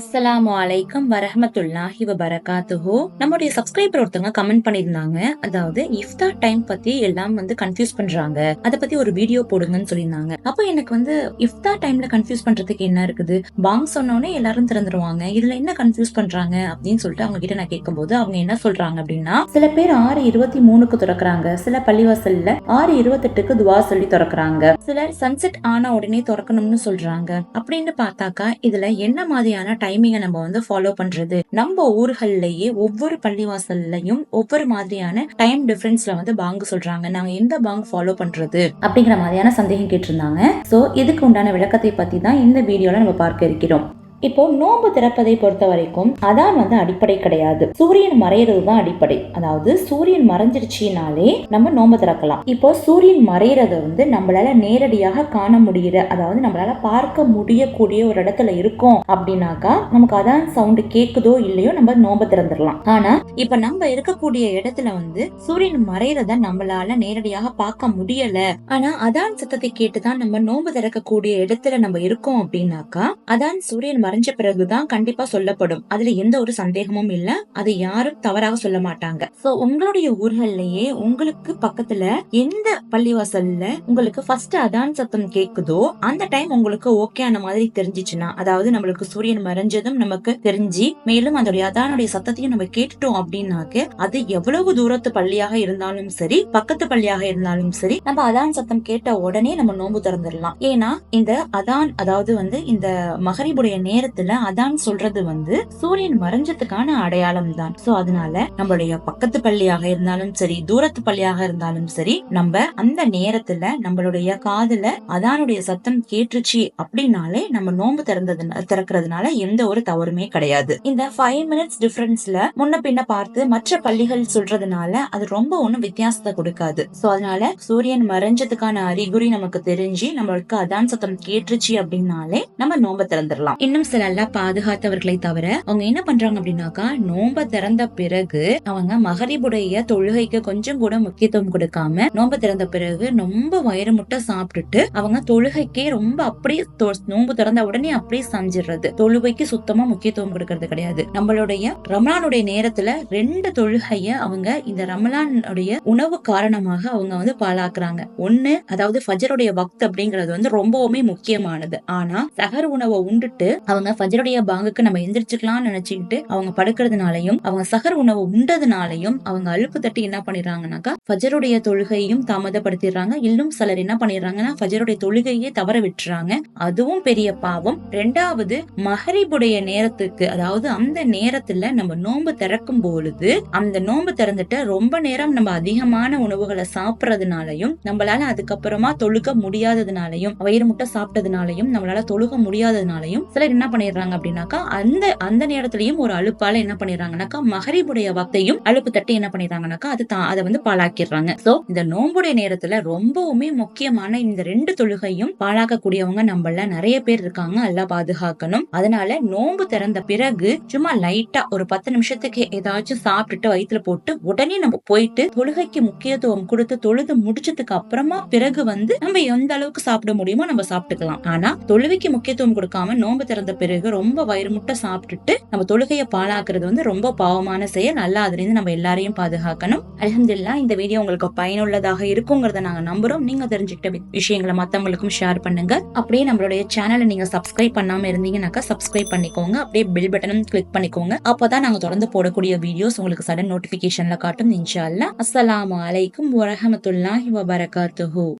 அஸ்ஸலாமு அலைக்கும் வரஹமத்துல்லாஹி வபரகாத்துஹு நம்முடைய சப்ஸ்கிரைபர் ஒருத்தவங்க கமெண்ட் பண்ணியிருந்தாங்க. அதாவது இஃப்தார் டைம் பத்தி எல்லாம் வந்து கன்ஃபியூஸ் பண்றாங்க. அத பத்தி ஒரு வீடியோ போடுங்கன்னு சொல்லியிருந்தாங்க. அப்போ எனக்கு வந்து இஃப்தார் டைம்ல கன்ஃபியூஸ் பண்றதுக்கு என்ன இருக்குது? பாங் சொன்னோடனே எல்லாரும் திறந்துருவாங்க. இதுல என்ன கன்ஃபியூஸ் பண்றாங்க? அப்படின்னு சொல்லிட்டு அவங்க கிட்ட நான் கேட்கும்போது அவங்க என்ன சொல்றாங்க அப்படின்னா சில பேர் ஆறு இருபத்தி மூணுக்கு திறக்கிறாங்க. சில பள்ளிவாசல்ல ஆறு இருபத்தெட்டுக்கு துவா சொல்லி திறக்கிறாங்க. சிலர் சன்செட் ஆன உடனே திறக்கணும்னு சொல்றாங்க. அப்படின்னு பார்த்தாக்கா இதுல என்ன மாதிரியான டைமிங்கை நம்ம வந்து ஃபாலோ பண்றது. நம்ம ஊர்கள்லயே ஒவ்வொரு பள்ளிவாசல்லையும் ஒவ்வொரு மாதிரியான டைம் டிஃபரன்ஸ்ல வந்து பாங்கு சொல்றாங்க. நாங்க எந்த பாங்க் ஃபாலோ பண்றது அப்படிங்கிற மாதிரியான சந்தேகம் கேட்டிருந்தாங்க. சோ இதுக்கு உண்டான விளக்கத்தை பத்தி தான் இந்த வீடியோல நம்ம பார்க்க இருக்கிறோம். இப்போ நோன்பு திறப்பதை பொறுத்த வரைக்கும் அதான் வந்து அடிப்படை கிடையாது. சூரியன் மறையிறது தான் அடிப்படை. அதாவது சூரியன் மறைஞ்சிருச்சுனாலே நம்ம நோன்பு திறக்கலாம். இப்போ சூரியன் மறையிறத வந்து நம்மளால நேரடியாக காண முடிகிற அதாவது நம்மளால பார்க்க முடியக்கூடிய ஒரு இடத்துல இருக்கோம் அப்படின்னாக்கா நமக்கு அதான் சவுண்டு கேக்குதோ இல்லையோ நம்ம நோன்பு திறந்துடலாம். ஆனா இப்ப நம்ம இருக்கக்கூடிய இடத்துல வந்து சூரியன் மறையிறத நம்மளால நேரடியாக பார்க்க முடியல. ஆனா அதான் சத்தத்தை கேட்டுதான் நம்ம நோன்பு திறக்கக்கூடிய இடத்துல நம்ம இருக்கோம் அப்படின்னாக்கா அதான் சூரியன் மறைஞ்ச பிறகுதான் கண்டிப்பா சொல்லப்படும். அதுல எந்த ஒரு சந்தேகமும் இல்ல. அது யாரும் தவறாக சொல்ல மாட்டாங்க. சோ உங்களுடைய ஊர்கள்லயே உங்களுக்கு பக்கத்துல எந்த பள்ளிவாசல்ல உங்களுக்கு ஃபர்ஸ்ட் அதான் சத்தம் கேக்குதோ அந்த டைம் உங்களுக்கு ஓகே ஆன மாதிரி தெரிஞ்சிச்சுன்னா அதாவது நம்மளுக்கு சூரியன் மறைஞ்சதும் நமக்கு தெரிஞ்சு மேலும் அதோடைய அதானுடைய சத்தத்தையும் நம்ம கேட்டுட்டோம் அப்படின்னாக்க அது எவ்வளவு தூரத்து பள்ளியாக இருந்தாலும் சரி பக்கத்து பள்ளியாக இருந்தாலும் சரி நம்ம அதான் சத்தம் கேட்ட உடனே நம்ம நோன்பு திறந்துடலாம். ஏன்னா இந்த அதான் அதாவது வந்து இந்த மகரிபுடைய நேரத்துல அதான் சொல்றது வந்து சூரியன் மறைஞ்சதுக்கான அடையாளம் தான் சோ அதனால நம்மளுடைய பக்கத்து பள்ளியாக இருந்தாலும் சரி தூரத்து பள்ளியாக இருந்தாலும் சரி நம்ம அந்த நேரத்துல நம்மளுடைய காதுல அதானுடைய சத்தம் கேட்டுச்சு அப்படின்னாலே நம்ம நோன்பு திறந்தது திறக்கிறதுனால எந்த ஒரு தவறுமே கிடையாது. இந்த ஃபைவ் மினிட்ஸ் டிஃபரன்ஸ்ல முன்ன பின்ன பார்த்து மற்ற பள்ளிகள் சொல்றதுனால அது ரொம்ப ஒண்ணும் வித்தியாசத்தை கொடுக்காது. சோ அதனால சூரியன் மறைஞ்சதுக்கான அறிகுறி நமக்கு தெரிஞ்சு நம்மளுக்கு அதான் சத்தம் கேட்டுச்சு அப்படின்னாலே நம்ம நோன்பு திறந்துடலாம். இன்னும் சில நல்லா பாதுகாத்தவர்களை தவிர அவங்க என்ன பண்றாங்க அப்படின்னாக்கா நோன்ப திறந்த பிறகு அவங்க மகரிபுடைய தொழுகைக்கு கொஞ்சம் கூட முக்கியத்துவம் கொடுக்காம நோன்பு திறந்த பிறகு ரொம்ப வயிறு முட்டை சாப்பிட்டுட்டு அவங்க தொழுகைக்கே ரொம்ப அப்படியே நோன்பு திறந்த உடனே அப்படியே சமைச்சிடுறது. தொழுகைக்கு சுத்தமா முக்கியத்துவம் கொடுக்கறது கிடையாது. நம்மளுடைய ரமலானுடைய நேரத்துல ரெண்டு தொழுகைய அவங்க இந்த ரமலானுடைய உணவு காரணமாக அவங்க வந்து பாழாக்குறாங்க. ஒண்ணு அதாவது ஃபஜருடைய வக்த் அப்படிங்கிறது வந்து ரொம்பவுமே முக்கியமானது. ஆனா சகர் உணவை உண்டுட்டு அவங்க அவங்க ஃபஜருடைய பாங்குக்கு நம்ம எந்திரிச்சுக்கலாம்னு நினைச்சுக்கிட்டு அவங்க படுக்கிறதுனாலையும் அவங்க சகர் உணவு உண்டதுனாலையும் அவங்க அழுப்பு தட்டி என்ன பண்ணிடுறாங்கனாக்கா ஃபஜருடைய தொழுகையும் தாமதப்படுத்திடுறாங்க. இன்னும் சிலர் என்ன பண்ணிடுறாங்கன்னா ஃபஜருடைய தொழுகையே தவற விட்டுறாங்க. அதுவும் பெரிய பாவம். ரெண்டாவது மஹரிபுடைய நேரத்துக்கு அதாவது அந்த நேரத்துல நம்ம நோன்பு திறக்கும் பொழுது அந்த நோன்பு திறந்துட்டு ரொம்ப நேரம் நம்ம அதிகமான உணவுகளை சாப்பிடறதுனாலையும் நம்மளால அதுக்கப்புறமா தொழுக முடியாததுனாலையும் வயிறு முட்டை சாப்பிட்டதுனாலையும் நம்மளால தொழுக முடியாததுனாலையும் சிலர் என்ன பண்ணிடுறாங்க அப்படின்னாக்கா அந்த அந்த நேரத்திலையும் ஒரு அலுப்பால என்ன பண்ணிடுறாங்கனாக்கா மகரிபுடைய வக்தையும் அலுப்பு தட்டி என்ன பண்ணிடுறாங்கனாக்கா அது தான் அதை வந்து பாழாக்கிடுறாங்க. சோ இந்த நோன்புடைய நேரத்துல ரொம்பவுமே முக்கியமான இந்த ரெண்டு தொழுகையும் பாழாக்கக்கூடியவங்க நம்மள நிறைய பேர் இருக்காங்க நல்லா பாதுகாக்கணும். அதனால நோன்பு திறந்த பிறகு சும்மா லைட்டா ஒரு பத்து நிமிஷத்துக்கு ஏதாச்சும் சாப்பிட்டுட்டு வயிற்றுல போட்டு உடனே நம்ம போயிட்டு தொழுகைக்கு முக்கியத்துவம் கொடுத்து தொழுது முடிச்சதுக்கு அப்புறமா பிறகு வந்து நம்ம எந்த அளவுக்கு சாப்பிட முடியுமோ நம்ம சாப்பிட்டுக்கலாம். ஆனா தொழுகைக்கு முக்கியத்துவம் கொடுக்காம நோன்பு திறந்த பிறகு ரொம்ப வயிறு முட்டை சாப்பிட்டுட்டு நம்ம தொழுகையை பாழாக்குறது வந்து ரொம்ப பாவமான செயல். நல்லா அதுலேருந்து நம்ம எல்லாரையும் பாதுகாக்கணும். அலமதுல்லா இந்த வீடியோ உங்களுக்கு பயனுள்ளதாக இருக்குங்கிறத நாங்க நம்புறோம். நீங்க தெரிஞ்சுக்கிட்ட விஷயங்களை மத்தவங்களுக்கும் ஷேர் பண்ணுங்க. அப்படியே நம்மளுடைய சேனலை நீங்க சப்ஸ்கிரைப் பண்ணாம இருந்தீங்கன்னாக்கா சப்ஸ்கிரைப் பண்ணிக்கோங்க. அப்படியே பில் பட்டனும் கிளிக் பண்ணிக்கோங்க. அப்பதான் நாங்க தொடர்ந்து போடக்கூடிய வீடியோஸ் உங்களுக்கு சடன் நோட்டிபிகேஷன்ல காட்டும். இன்ஷா அல்லா அஸ்லாம் அலைக்கும் வரஹமத்துல்லாஹி வபரகாத்துஹூ.